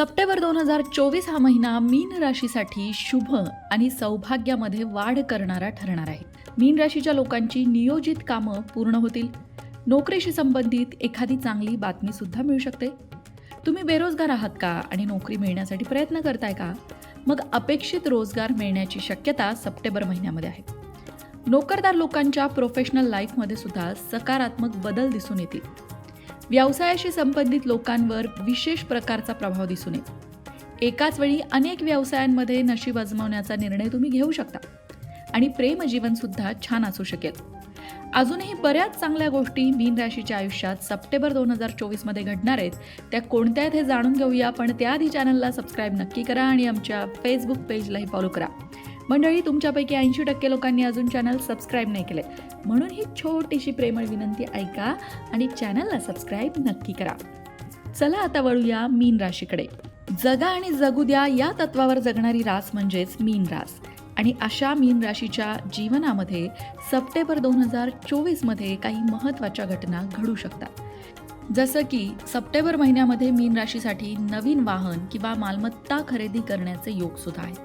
September दोन हजार चोवीस हा महिना मीन राशीसाठी शुभ आणि सौभाग्यामध्ये वाढ करणारा ठरणार आहे. मीन राशीच्या लोकांची नियोजित कामं पूर्ण होतील. नोकरीशी संबंधित एखादी चांगली बातमी सुद्धा मिळू शकते. तुम्ही बेरोजगार आहात का आणि नोकरी मिळण्यासाठी प्रयत्न करताय का? मग अपेक्षित रोजगार मिळण्याची शक्यता सप्टेंबर महिन्यामध्ये आहे. नोकरदार लोकांच्या प्रोफेशनल लाईफमध्ये सुद्धा सकारात्मक बदल दिसून येतील. व्यवसायाशी संबंधित लोकांवर विशेष प्रकारचा प्रभाव दिसून येईल एकाच वेळी अनेक व्यवसायांमध्ये नशीब आजमावण्याचा निर्णय तुम्ही घेऊ शकता आणि प्रेमजीवनसुद्धा छान असू शकेल. अजूनही बऱ्याच चांगल्या गोष्टी मीन राशीच्या आयुष्यात सप्टेंबर दोन हजार चोवीसमध्ये घडणार आहेत. त्या कोणत्या आहेत हे जाणून घेऊया पण त्याआधी चॅनलला सबस्क्राईब नक्की करा आणि आमच्या फेसबुक पेजलाही फॉलो करा. मंडळी तुमच्यापैकी ऐंशी टक्के लोकांनी अजून चॅनल सबस्क्राईब नाही केले. म्हणून ही छोटीशी प्रेमळ विनंती ऐका आणि चॅनलला सबस्क्राईब नक्की करा. चला आता वळूया मीन राशीकडे. जगा आणि जगू द्या या तत्वावर जगणारी रास म्हणजेच मीन रास. आणि अशा मीन राशीच्या जीवनामध्ये सप्टेंबर दोन हजार चोवीसमध्ये काही महत्त्वाच्या घटना घडू शकतात. जसं की सप्टेंबर महिन्यामध्ये मीन राशीसाठी नवीन वाहन किंवा मालमत्ता खरेदी करण्याचे योग सुद्धा आहेत.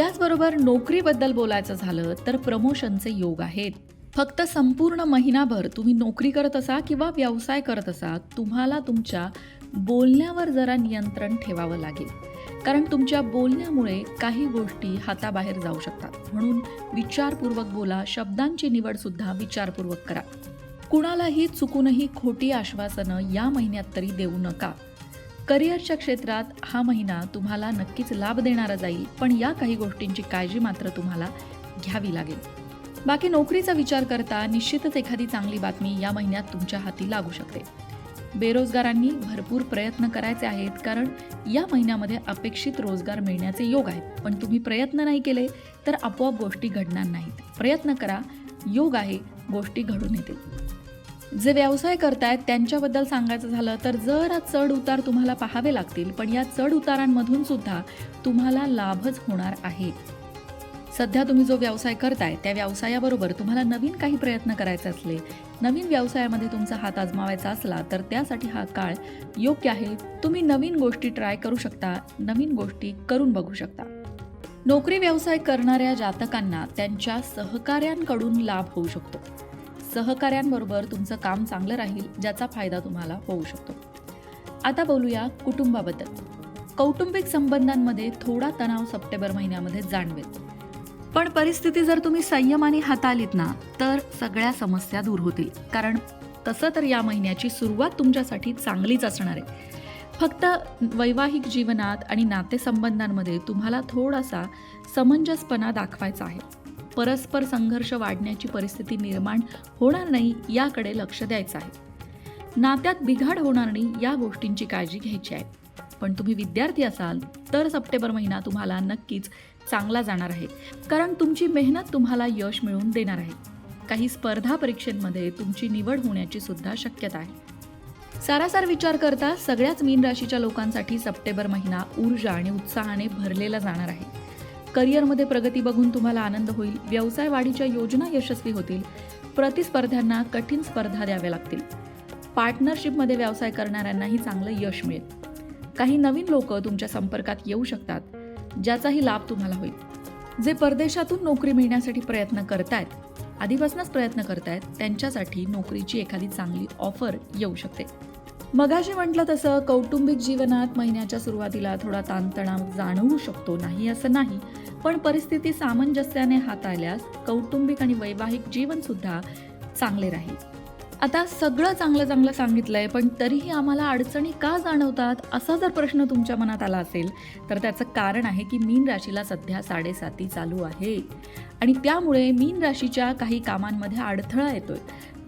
त्याचबरोबर नोकरीबद्दल बोलायचं झालं तर प्रमोशनचे योग आहेत. फक्त संपूर्ण महिनाभर तुम्ही नोकरी करत असा किंवा व्यवसाय करत असा तुम्हाला तुमच्या बोलण्यावर जरा नियंत्रण ठेवावं लागेल. कारण तुमच्या बोलण्यामुळे काही गोष्टी हाताबाहेर जाऊ शकतात. म्हणून विचारपूर्वक बोला शब्दांची निवडसुद्धा विचारपूर्वक करा. कुणालाही चुकूनही खोटी आश्वासनं या महिन्यात तरी देऊ नका. करिअरच्या क्षेत्रात हा महिना तुम्हाला नक्कीच लाभ देणारा जाईल पण या काही गोष्टींची काळजी मात्र तुम्हाला घ्यावी लागेल. बाकी नोकरीचा विचार करता निश्चितच एखादी चांगली बातमी या महिन्यात तुमच्या हाती लागू शकते. बेरोजगारांनी भरपूर प्रयत्न करायचे आहेत कारण या महिन्यामध्ये अपेक्षित रोजगार मिळण्याचे योग आहेत. पण तुम्ही प्रयत्न नाही केले तर आपोआप गोष्टी घडणार नाहीत. प्रयत्न करा योग आहे गोष्टी घडून येतील. जे व्यवसाय करतायत त्यांच्याबद्दल सांगायचं झालं तर जरा चढ उतार तुम्हाला पाहावे लागतील. पण या चढ उतारांमधून सुद्धा तुम्हाला लाभच होणार आहे. सध्या तुम्ही जो व्यवसाय करताय त्या व्यवसायाबरोबर तुम्हाला नवीन काही प्रयत्न करायचे असले नवीन व्यवसायामध्ये तुमचा हात आजमावायचा असला तर त्यासाठी हा काळ योग्य आहे. तुम्ही नवीन गोष्टी ट्राय करू शकता नवीन गोष्टी करून बघू शकता. नोकरी व्यवसाय करणाऱ्या जातकांना त्यांच्या सहकाऱ्यांकडून लाभ होऊ शकतो. सहकाऱ्यांबरोबर तुमचं काम चांगलं राहील ज्याचा फायदा तुम्हाला होऊ शकतो. आता बोलूया कुटुंबाबद्दल. कौटुंबिक संबंधांमध्ये थोडा तणाव सप्टेंबर महिन्यामध्ये जाणवेल. पण परिस्थिती जर तुम्ही संयमाने हाताळलीत ना तर सगळ्या समस्या दूर होतील. कारण तसं तर या महिन्याची सुरुवात तुमच्यासाठी चांगलीच असणार आहे. फक्त वैवाहिक जीवनात आणि नातेसंबंधांमध्ये तुम्हाला थोडासा समंजसपणा दाखवायचा आहे. परस्पर संघर्ष वाढण्याची परिस्थिती निर्माण होणार नाही याकडे लक्ष द्यायचं आहे. नात्यात बिघाड होणार नाही या गोष्टींची काळजी घ्यायची आहे. पण तुम्ही विद्यार्थी असाल तर सप्टेंबर महिना तुम्हाला नक्कीच चांगला जाणार आहे. कारण तुमची मेहनत तुम्हाला यश मिळवून देणार आहे. काही स्पर्धा परीक्षेमध्ये तुमची निवड होण्याची सुद्धा शक्यता आहे. सारासार विचार करता सगळ्याच मीन राशीच्या लोकांसाठी सप्टेंबर महिना ऊर्जा आणि उत्साहाने भरलेला जाणार आहे. करिअरमध्ये प्रगती बघून तुम्हाला आनंद होईल. व्यवसाय वाढीच्या योजना यशस्वी होतील. प्रतिस्पर्ध्यांना कठीण स्पर्धा द्याव्या लागतील. पार्टनरशिपमध्ये व्यवसाय करणाऱ्यांनाही चांगलं यश मिळेल. काही नवीन लोक तुमच्या संपर्कात येऊ शकतात ज्याचाही लाभ तुम्हाला होईल. जे परदेशातून नोकरी मिळण्यासाठी प्रयत्न करतायत आधीपासूनच प्रयत्न करतायत त्यांच्यासाठी नोकरीची एखादी चांगली ऑफर येऊ शकते. मगाशी म्हटलं तसं कौटुंबिक जीवनात महिन्याच्या सुरुवातीला थोडा ताणतणाव जाणवू शकतो. नाही असं नाही. पण परिस्थिती सामंजस्याने हाताळल्यास कौटुंबिक आणि वैवाहिक जीवन सुद्धा चांगले राहील. आता सगळं चांगलं चांगलं सांगितलंय पण तरीही आम्हाला अडचणी का जाणवतात असा जर प्रश्न तुमच्या मनात आला असेल तर त्याचं कारण आहे की मीन राशीला सध्या साडेसाती चालू आहे. आणि त्यामुळे मीन राशीच्या काही कामांमध्ये अडथळा येतोय.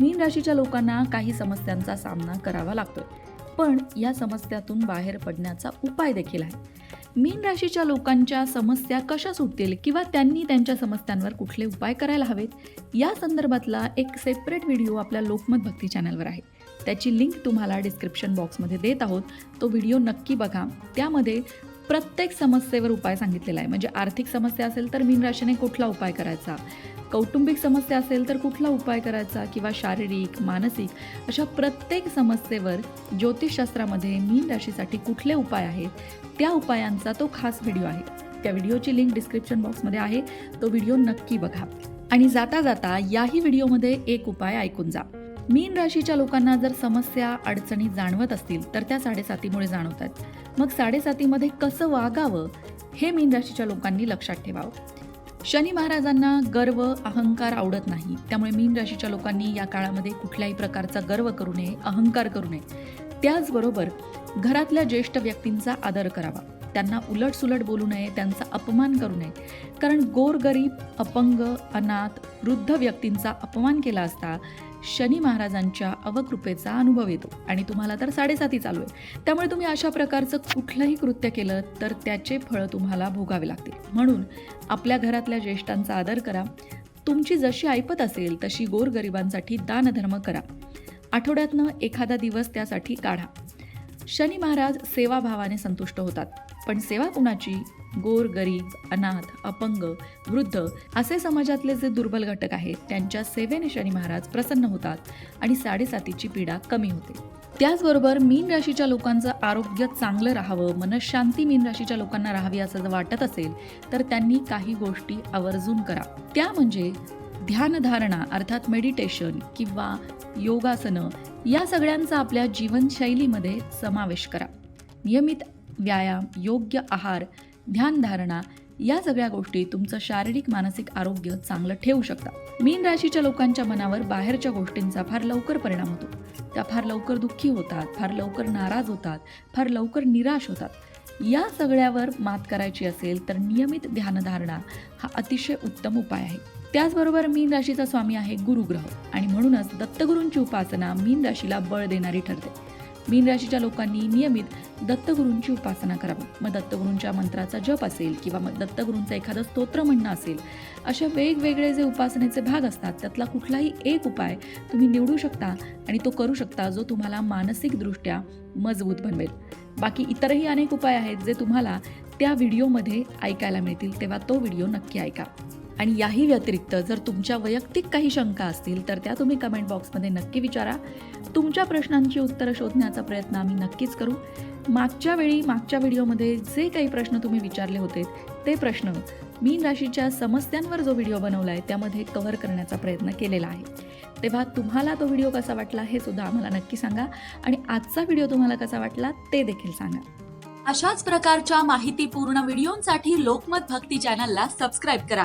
मीन राशीच्या लोकांना काही समस्यांचा सामना करावा लागतोय. पण या समस्यातून बाहेर पडण्याचा उपाय देखील आहे. मीन राशीच्या लोकांच्या समस्या कशा सुटतील किंवा त्यांनी त्यांच्या समस्यांवर कुठले उपाय करायला हवेत या संदर्भातला एक सेपरेट व्हिडिओ आपल्या लोकमत भक्ती चॅनलवर आहे. त्याची लिंक तुम्हाला डिस्क्रिप्शन बॉक्समध्ये देत आहोत. तो व्हिडिओ नक्की बघा. त्यामध्ये प्रत्येक समस्येवर उपाय सांगितलेला आहे. म्हणजे आर्थिक समस्या असेल तर मीन राशीने कुठला उपाय करायचा? कौटुंबिक समस्या असेल तर कुठला उपाय करायचा किंवा शारीरिक मानसिक अशा प्रत्येक समस्येवर ज्योतिषशास्त्रामध्ये मीन राशीसाठी कुठले उपाय आहेत त्या उपायांचा तो खास व्हिडिओ आहे. त्या व्हिडिओची लिंक डिस्क्रिप्शन बॉक्समध्ये आहे तो व्हिडिओ नक्की बघा. आणि जाता जाता याही व्हिडिओमध्ये एक उपाय ऐकून जा. मीन राशीच्या लोकांना जर समस्या अडचणी जाणवत असतील तर त्या साडेसातीमुळे जाणवतात. मग साडेसातीमध्ये कसं वागावं हे मीन राशीच्या लोकांनी लक्षात ठेवावं. शनी महाराजांना गर्व अहंकार आवडत नाही. त्यामुळे मीन राशीच्या लोकांनी या काळामध्ये कुठल्याही प्रकारचा गर्व करू नये अहंकार करू नये. त्याचबरोबर घरातल्या ज्येष्ठ व्यक्तींचा आदर करावा. त्यांना उलटसुलट बोलू नये त्यांचा अपमान करू नये. कारण गोरगरीब अपंग अनाथ वृद्ध व्यक्तींचा अपमान केला असता शनी महाराजांच्या अवकृपेचा अनुभव येतो आणि तुम्हाला तर साडेसाती चालू आहे. त्यामुळे तुम्ही अशा प्रकारचं कुठलंही कृत्य केलं तर त्याचे फळं तुम्हाला भोगावे लागतील. म्हणून आपल्या घरातल्या ज्येष्ठांचा आदर करा. तुमची जशी ऐपत असेल तशी गोरगरिबांसाठी दानधर्म करा. आठवड्यातनं एखादा दिवस त्यासाठी काढा. शनी महाराज सेवाभावाने संतुष्ट होतात. पण सेवा कुणाची? गोर गरीब अनाथ अपंग वृद्ध असे समाजातले जे दुर्बल घटक आहेत त्यांच्या सेवेने शनी महाराज प्रसन्न होतात आणि साडेसातीची पीडा कमी होते. त्याचबरोबर मीन राशीच्या लोकांचं आरोग्य चांगलं राहावं मनशांती मीन राशीच्या लोकांना राहावी असं जर वाटत असेल तर त्यांनी काही गोष्टी आवर्जून करा. त्या म्हणजे ध्यानधारणा अर्थात मेडिटेशन किंवा योगासनं या सगळ्यांचा आपल्या जीवनशैलीमध्ये समावेश करा. नियमित व्यायाम योग्य आहार ध्यानधारणा या सगळ्या गोष्टी तुमचं शारीरिक मानसिक आरोग्य चांगलं ठेवू शकतात. मीन राशीच्या लोकांच्या मनावर बाहेरच्या गोष्टींचा फार लवकर परिणाम होतो. त्या फार लवकर दुःखी होतात फार लवकर नाराज होतात फार लवकर निराश होतात. या सगळ्यावर मात करायची असेल तर नियमित ध्यानधारणा हा अतिशय उत्तम उपाय आहे. त्याचबरोबर मीन राशीचा स्वामी आहे गुरुग्रह आणि म्हणूनच दत्तगुरूंची उपासना मीन राशीला बळ देणारी ठरते. मीन राशीच्या लोकांनी नियमित दत्तगुरूंची उपासना करावी. मग दत्तगुरूंच्या मंत्राचा जप असेल किंवा मग दत्तगुरूंचं एखादं स्तोत्र म्हणणं असेल अशा वेगवेगळे जे उपासनेचे भाग असतात त्यातला कुठलाही एक उपाय तुम्ही निवडू शकता आणि तो करू शकता जो तुम्हाला मानसिकदृष्ट्या मजबूत बनवेल. बाकी इतरही अनेक उपाय आहेत जे तुम्हाला त्या व्हिडिओमध्ये ऐकायला मिळतील तेव्हा तो व्हिडिओ नक्की ऐका. आणि याही व्यतिरिक्त जर तुमच्या वैयक्तिक काही शंका असतील तर त्या तुम्ही कमेंट बॉक्समध्ये नक्की विचारा. तुमच्या प्रश्नांची उत्तरं शोधण्याचा प्रयत्न आम्ही नक्कीच करू. मागच्या वेळी मागच्या व्हिडिओमध्ये जे काही प्रश्न तुम्ही विचारले होते ते प्रश्न मीन राशीच्या समस्यांवर जो व्हिडिओ बनवला आहे त्यामध्ये कव्हर करण्याचा प्रयत्न केलेला आहे. तेव्हा तुम्हाला तो व्हिडिओ कसा वाटला हे सुद्धा आम्हाला नक्की सांगा आणि आजचा व्हिडिओ तुम्हाला कसा वाटला ते देखील सांगा. अशाच प्रकारच्या माहितीपूर्ण व्हिडिओंसाठी लोकमत भक्ती चॅनलला सबस्क्राईब करा.